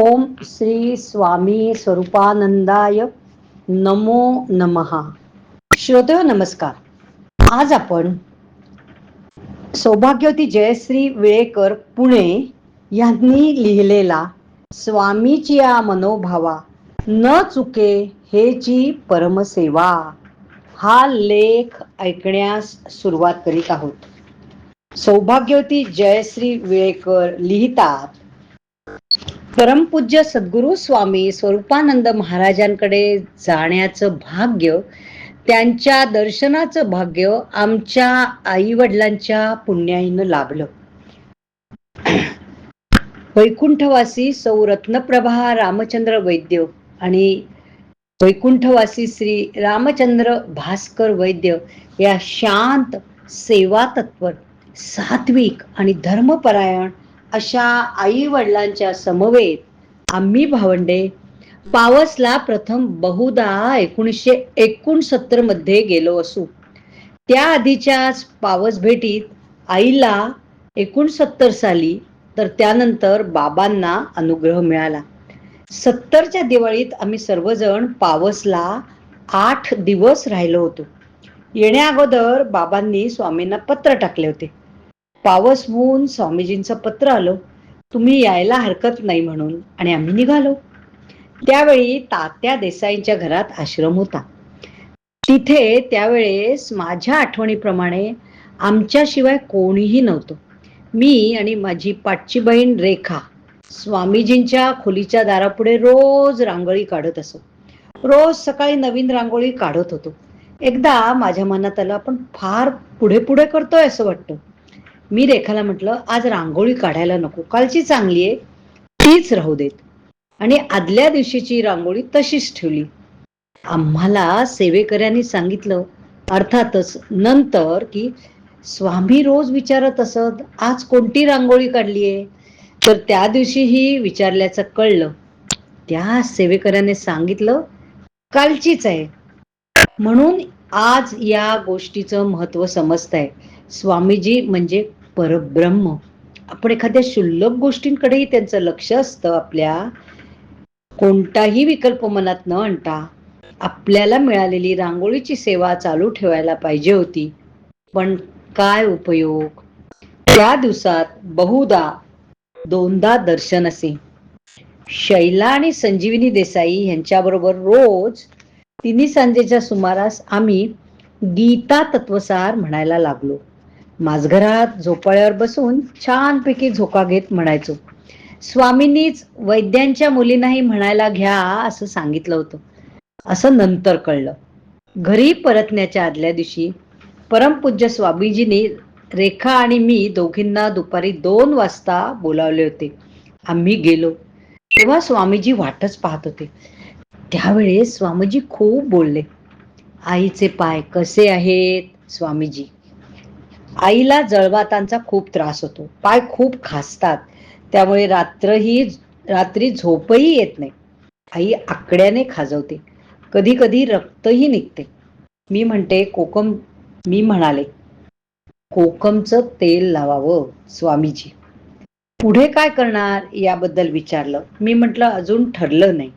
ओम श्री स्वामी स्वरूपानंदाय नमो नमहा श्रोते हो, नमस्कार. आज आपण सौभाग्यवती जयश्री विळेकर पुणे यांनी लिहिलेला स्वामीच्या मनोभावा न चुके हेची परमसेवा हा लेख ऐकण्यास सुरुवात करीत आहोत. सौभाग्यवती जयश्री विळेकर लिहितात परमपूज्य सद्गुरु स्वामी स्वरूपानंद महाराजांकडे जाण्याचं भाग्य त्यांच्या दर्शनाचं भाग्य आमच्या आई वडिलांच्या पुण्याईनं लाभलं. वैकुंठवासी सौ रत्नप्रभा रामचंद्र वैद्य आणि वैकुंठवासी श्री रामचंद्र भास्कर वैद्य या शांत सेवा तत्पर सात्विक आणि धर्मपरायण अशा आई वडिलांच्या समवेत आम्ही भावंडे पावसला प्रथम बहुदा एकोणीसशे एकोणसत्तरमध्ये गेलो असू. त्याआधीच्याच पावस भेटीत आईला एकोणसत्तर साली तर त्यानंतर बाबांना अनुग्रह मिळाला. सत्तरच्या दिवाळीत आम्ही सर्वजण पावसला आठ दिवस राहिलो होतो. येण्या अगोदर बाबांनी स्वामींना पत्र टाकले होते. पावस होऊन स्वामीजींचं पत्र आलं. तुम्ही यायला हरकत नाही म्हणून आणि आम्ही निघालो. त्यावेळी तात्या देसाईंच्या घरात आश्रम होता. तिथे त्यावेळेस माझ्या आठवणीप्रमाणे आमच्याशिवाय कोणीही नव्हतं. मी आणि माझी पाठची बहीण रेखा स्वामीजींच्या खोलीच्या दारापुढे रोज रांगोळी काढत असो. रोज सकाळी नवीन रांगोळी काढत होतो. एकदा माझ्या मनात आलं आपण फार पुढे पुढे करतोय असं वाटतं. मी रेखाला म्हटलं आज रांगोळी काढायला नको. कालची चांगली आहे. तीच राहू देत. आणि आदल्या दिवशीची रांगोळी तशीच ठेवली. आम्हाला सेवेकऱ्यांनी सांगितलं अर्थातच नंतर की स्वामी रोज विचारत असत आज कोणती रांगोळी काढलीये तर त्या दिवशीही विचारल्याचं कळलं. त्या सेवेकऱ्याने सांगितलं कालचीच आहे. म्हणून आज या गोष्टीचं महत्त्व समजत आहे स्वामीजी म्हणजे परब्रह्म. आपण एखाद्या शुल्लक गोष्टींकडेही त्यांचं लक्ष असतं आपल्या. कोणताही विकल्प मनात न आणता आपल्याला मिळालेली रांगोळीची सेवा चालू ठेवायला पाहिजे होती. पण काय उपयोग? त्या दिवसात बहुदा दोनदा दर्शन असे. शैला आणि संजीवनी देसाई यांच्याबरोबर रोज तिन्ही सांजेच्या सुमारास आम्ही गीता तत्वसार म्हणायला लागलो. माझघरात झोपाळ्यावर बसून छानपैकी झोका घेत म्हणायचो. स्वामींनीच वैद्यांच्या मुलींनाही म्हणायला घ्या असं सांगितलं होतं. असं नंतर कळलं. घरी परतण्याच्या आदल्या दिवशी परमपूज्य स्वामीजींनी रेखा आणि मी दोघींना दुपारी दोन वाजता बोलावले होते. आम्ही गेलो. तेव्हा स्वामीजी वाटच पाहत होते. त्यावेळेस स्वामीजी खूप बोलले. आईचे पाय कसे आहेत स्वामीजी? आईला जळवातांचा खूप त्रास होतो. पाय खूप खासतात. त्यामुळे रात्रही रात्री झोपही येत नाही. आई आकड्याने खाजवते. कधी कधी रक्तही निघते. मी म्हणते कोकम मी म्हणाले कोकमचं तेल लावावं स्वामीजी. पुढे काय करणार? याबद्दल विचारलं. मी म्हटलं अजून ठरलं नाही.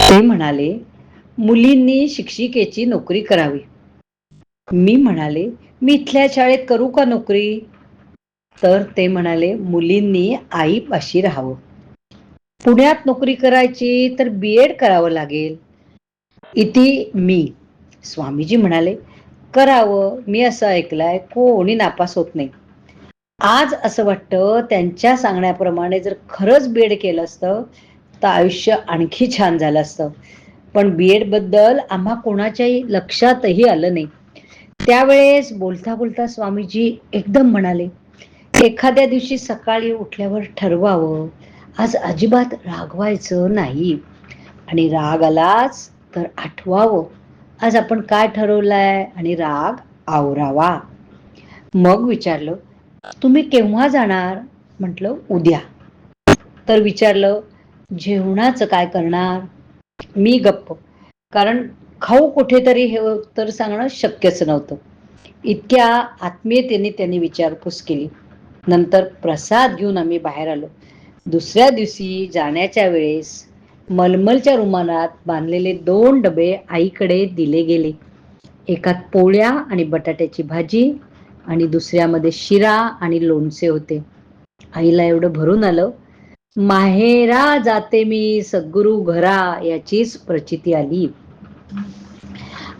ते म्हणाले मुलींनी शिक्षिकेची नोकरी करावी. मी म्हणाले मी इथल्या शाळेत करू का नोकरी? तर ते म्हणाले मुलींनी आईपाशी राहावं. पुण्यात नोकरी करायची तर बी एड करावं लागेल. इथे मी स्वामीजी म्हणाले करावं मी असं ऐकलंय कोणी नापास होत नाही. आज असं वाटतं त्यांच्या सांगण्याप्रमाणे जर खरंच बी एड केलं असतं तर आयुष्य आणखी छान झालं असतं. पण बी एडबद्दल आम्हा कोणाच्याही लक्षातही आलं नाही. त्यावेळेस बोलता बोलता स्वामीजी एकदम म्हणाले एखाद्या दिवशी सकाळी उठल्यावर ठरवावं. आज अजिबात रागवायचं नाही. आणि राग आलाच तर आठवावं. आज आपण काय ठरवलंय? आणि राग आवरावा. मग विचारलं तुम्ही केव्हा जाणार? म्हटलं उद्या. तर विचारलं जेवणाचं काय करणार? मी गप्प. कारण खाऊ कुठेतरी हे तर सांगणं शक्यच नव्हतं. इतक्या आत्मीयतेने त्यांनी विचारपूस केली. नंतर प्रसाद घेऊन आम्ही बाहेर आलो. दुसऱ्या दिवशी जाण्याच्या वेळेस मलमलच्या रुमालात बांधलेले दोन डबे आईकडे दिले गेले. एकात पोळ्या आणि बटाट्याची भाजी आणि दुसऱ्यामध्ये शिरा आणि लोणचे होते. आईला एवढं भरून आलं माहेरा जाते मी सद्गुरु घरा याचीच प्रचिती आली.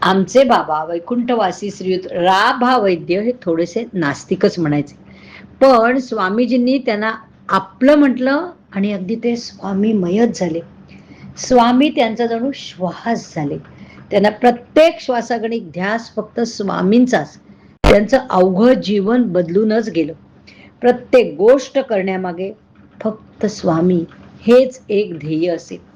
आमचे बाबा वैकुंठवासी श्रीयुत राभा वैद्य हे थोडेसे नास्तिकच म्हणायचे. पण स्वामीजींनी त्यांना आपलं म्हटलं आणि अगदी ते स्वामीमयच झाले. स्वामी त्यांचा जणू श्वास झाले. त्यांना प्रत्येक श्वासागणिक ध्यास फक्त स्वामींचाच. त्यांचं अवघं जीवन बदलूनच गेलं. प्रत्येक गोष्ट करण्यामागे फक्त स्वामी हेच एक ध्येय असेल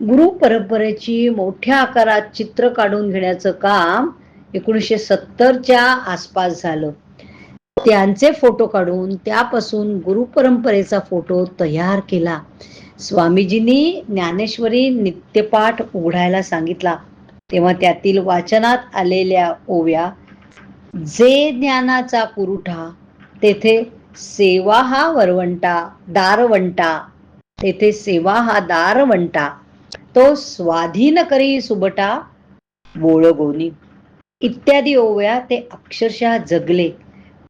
गुरु परंपरेची मोठ्या आकारात चित्र काढून घेण्याचं काम एकोणीसशे सत्तरच्या आसपास झालं. त्यांचे फोटो काढून त्यापासून गुरु परंपरेचा फोटो तयार केला. स्वामीजींनी ज्ञानेश्वरी नित्यपाठ उघडायला सांगितला. तेव्हा त्यातील वाचनात आलेल्या ओव्या जे ज्ञानाचा पुरुठा तेथे सेवा हा वरवंटा दारवंटा तेथे सेवा हा दारवंटा तो स्वाधीन करी सुबटा बोळगोनी. इत्यादी ओव्या ते अक्षरशः जगले.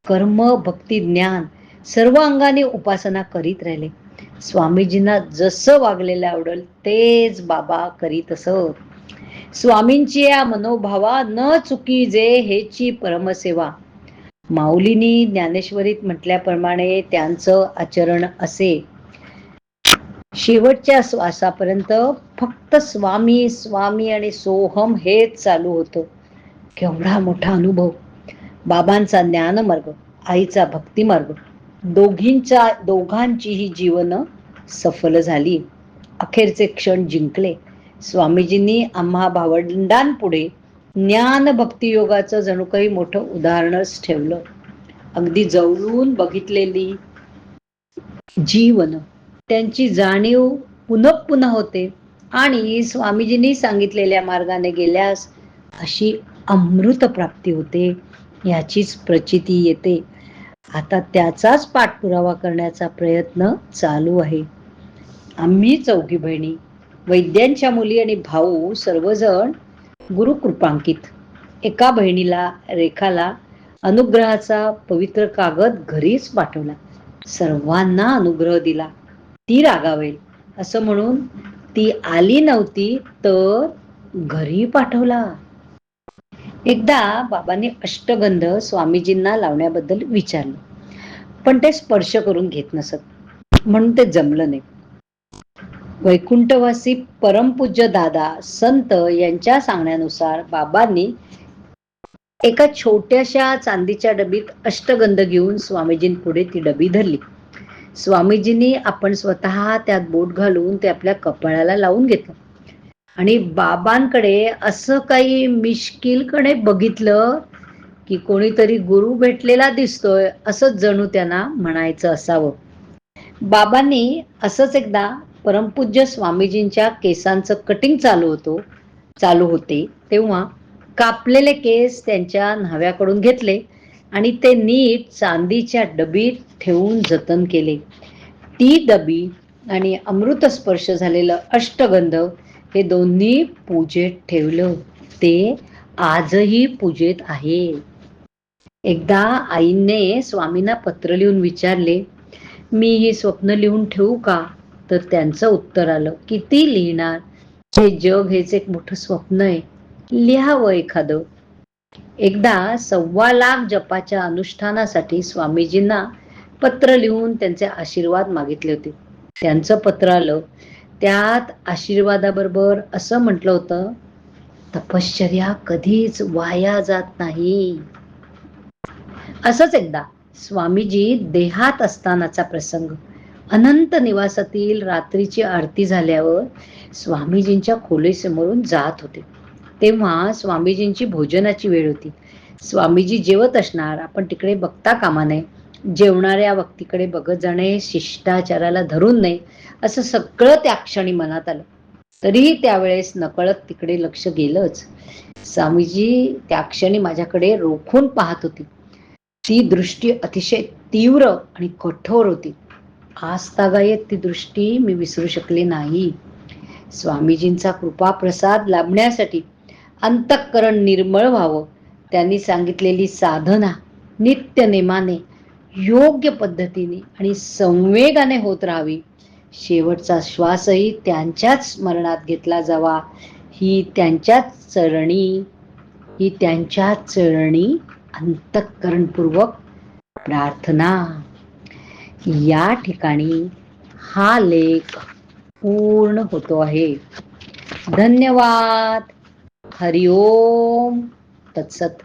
कर्म भक्ती ज्ञान सर्व अंगाने उपासना करीत राहिले. स्वामीजींना जसं वागलेलं आवडल तेच बाबा करीत असत. स्वामींची या मनोभावा न चुकी जे हेची परमसेवा. माऊलीनी ज्ञानेश्वरीत म्हटल्याप्रमाणे त्यांचं आचरण असे. शेवटच्या श्वासापर्यंत फक्त स्वामी स्वामी आणि सोहम हेच चालू होतं. केवढा मोठा अनुभव. बाबांचा ज्ञानमार्ग आईचा भक्तिमार्ग दोघींच्या दोघांचीही जीवन सफल झाली. अखेरचे क्षण जिंकले. स्वामीजींनी आम्हा भावंडांपुढे ज्ञान भक्तियोगाचं जणू काही मोठं उदाहरणच ठेवलं. अगदी जवळून बघितलेली जीवन त्यांची जाणीव पुनः पुन्हा होते. आणि स्वामीजींनी सांगितलेल्या मार्गाने गेल्यास अशी अमृत प्राप्ती होते याचीच प्रचिती येते. आता त्याचाच पाठपुरावा करण्याचा प्रयत्न चालू आहे. आम्ही चौघी बहिणी वैद्यांच्या मुली आणि भाऊ सर्वजण गुरुकृपांकित. एका बहिणीला रेखाला अनुग्रहाचा पवित्र कागद घरीच पाठवला. सर्वांना अनुग्रह दिला. ती रागावेल. असं म्हणून ती आली नव्हती तर घरी पाठवला. एकदा बाबांनी अष्टगंध स्वामीजींना लावण्याबद्दल विचारलं. पण ते स्पर्श करून घेत नसत. म्हणून ते जमलं नाही. वैकुंठवासी परमपूज्य दादा संत यांच्या सांगण्यानुसार बाबांनी एका छोट्याशा चांदीच्या डबीत अष्टगंध घेऊन स्वामीजींपुढे ती डबी धरली. स्वामीजींनी आपण स्वतः त्यात बोट घालून ते आपल्या कपाळाला लावून घेतलं. आणि बाबांकडे असं काही मिश्किलकडे बघितलं की कोणीतरी गुरु भेटलेला दिसतोय असं जणू त्यांना म्हणायचं असावं. बाबांनी असंच एकदा परमपूज्य स्वामीजींच्या केसांचं कटिंग चालू होतो चालू होते तेव्हा कापलेले केस त्यांच्या न्हाव्याकडून घेतले. आणि ते नीट चांदीच्या डबीत ठेवून जतन केले. ती डबी आणि अमृत स्पर्श झालेलं अष्टगंध हे दोन्ही पूजेत ठेवलं. ते आजही पूजेत आहे. एकदा आईने स्वामींना पत्र लिहून विचारले मी हे स्वप्न लिहून ठेवू का? तर त्यांचं उत्तर आलं किती लिहिणार. हे जग हेच एक मोठं स्वप्न आहे. लिहावं एखादं. एकदा सव्वा लाख जपाच्या अनुष्ठानासाठी स्वामीजींना पत्र लिहून त्यांचे आशीर्वाद मागितले होते. त्यांचं पत्र आलं त्यात आशीर्वादाबरोबर असं म्हटलं होतं तपश्चर्या कधीच वाया जात नाही. असंच एकदा स्वामीजी देहात असतानाचा प्रसंग अनंत निवासातील रात्रीची आरती झाल्यावर स्वामीजींच्या खोलीसमोरून जात होते. तेव्हा स्वामीजींची भोजनाची वेळ होती. स्वामीजी जेवत असणार आपण तिकडे बघता कामा नये. जेवणाऱ्या व्यक्तीकडे बघत जाणे शिष्टाचाराला धरून नये असं सगळं त्या क्षणी मनात आलं. तरीही त्यावेळेस नकळत तिकडे लक्ष गेलंच. स्वामीजी त्या क्षणी माझ्याकडे रोखून पाहत होती. ती दृष्टी अतिशय तीव्र आणि कठोर होती. आजतागायत ती दृष्टी मी विसरू शकले नाही. स्वामीजींचा कृपा प्रसाद लाभण्यासाठी अंतःकरण निर्मळ व्हावं. त्यांनी सांगितलेली साधना नित्य नेमाने योग्य पद्धतीने आणि संवेगाने होत राहावी. शेवटचा श्वासही त्यांच्याच स्मरणात घेतला जावा. ही त्यांच्याच चरणी ही त्यांच्या चरणी अंतःकरणपूर्वक प्रार्थना. या ठिकाणी हा लेख पूर्ण होतो आहे. धन्यवाद. हरिओम तत्सत